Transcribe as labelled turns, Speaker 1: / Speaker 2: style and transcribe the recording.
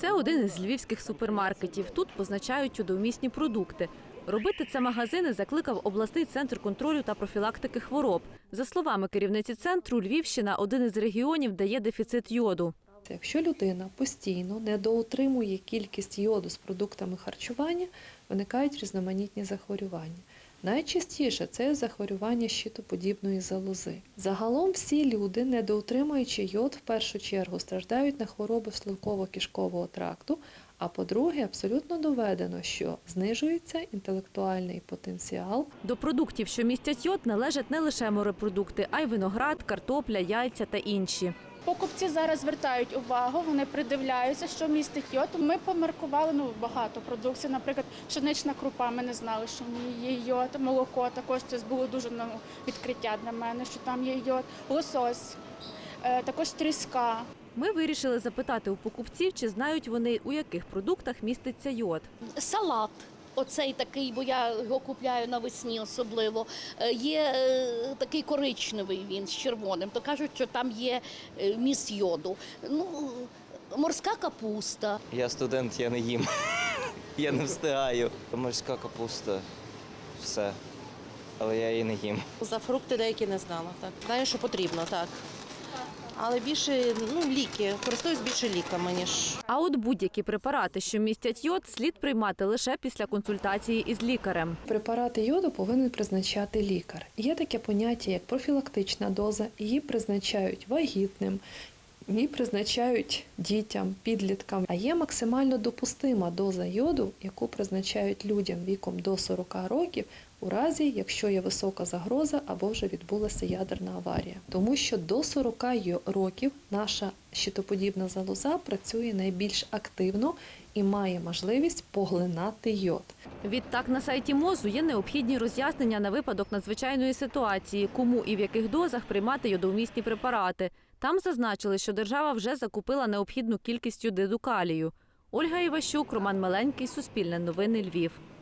Speaker 1: Це один із львівських супермаркетів. Тут позначають чудовмісні продукти. Робити це магазини закликав обласний центр контролю та профілактики хвороб. За словами керівниці центру, Львівщина один із регіонів, де є дефіцит йоду.
Speaker 2: Якщо людина постійно недоутримує кількість йоду з продуктами харчування, виникають різноманітні захворювання. Найчастіше це захворювання щитоподібної залози. Загалом всі люди, недоутримуючи йод, в першу чергу страждають на хвороби шлунково-кишкового тракту. А по-друге, абсолютно доведено, що знижується інтелектуальний потенціал
Speaker 1: До продуктів, що містять йод, належать не лише морепродукти, а й виноград, картопля, яйця та інші.
Speaker 3: Покупці зараз звертають увагу, вони придивляються, що містить йод. Ми помаркували ну, багато продукції. Наприклад, пшенична крупа. Ми не знали, що в ній є йод. Молоко також це було дуже ну, відкриття для мене, що там є йод. Лосось, е, також тріска.
Speaker 1: Ми вирішили запитати у покупців, чи знають вони, у яких продуктах міститься йод.
Speaker 4: салат. Оцей такий, бо я його купляю навесні особливо. Е, Є е, такий коричневий він з червоним, то кажуть, що там є е, міст йоду. Ну, морська капуста.
Speaker 5: Я студент, я не їм. я не встигаю. Морська капуста, все. Але я її не їм.
Speaker 6: За фрукти деякі не знала. Так знаю, що потрібно, так. Але більше ну, ліки. Користуюсь більше ліками, ніж
Speaker 1: А от будь-які препарати, що містять йод, слід приймати лише після консультації із лікарем.
Speaker 2: Препарати йоду повинен призначати лікар. Є таке поняття, як профілактична доза. Її призначають вагітним, її призначають дітям, підліткам. А є максимально допустима доза йоду, яку призначають людям віком до 40 років. У разі, якщо є висока загроза або вже відбулася ядерна аварія, тому що до 40 років наша щитоподібна залоза працює найбільш активно і має можливість поглинати йод.
Speaker 1: Відтак на сайті МОЗу є необхідні роз'яснення на випадок надзвичайної ситуації, кому і в яких дозах приймати йодовмісні препарати. Там зазначили, що держава вже закупила необхідну кількість йодиду калію. Ольга Іващук, Роман Меленький, Суспільне новини Львів.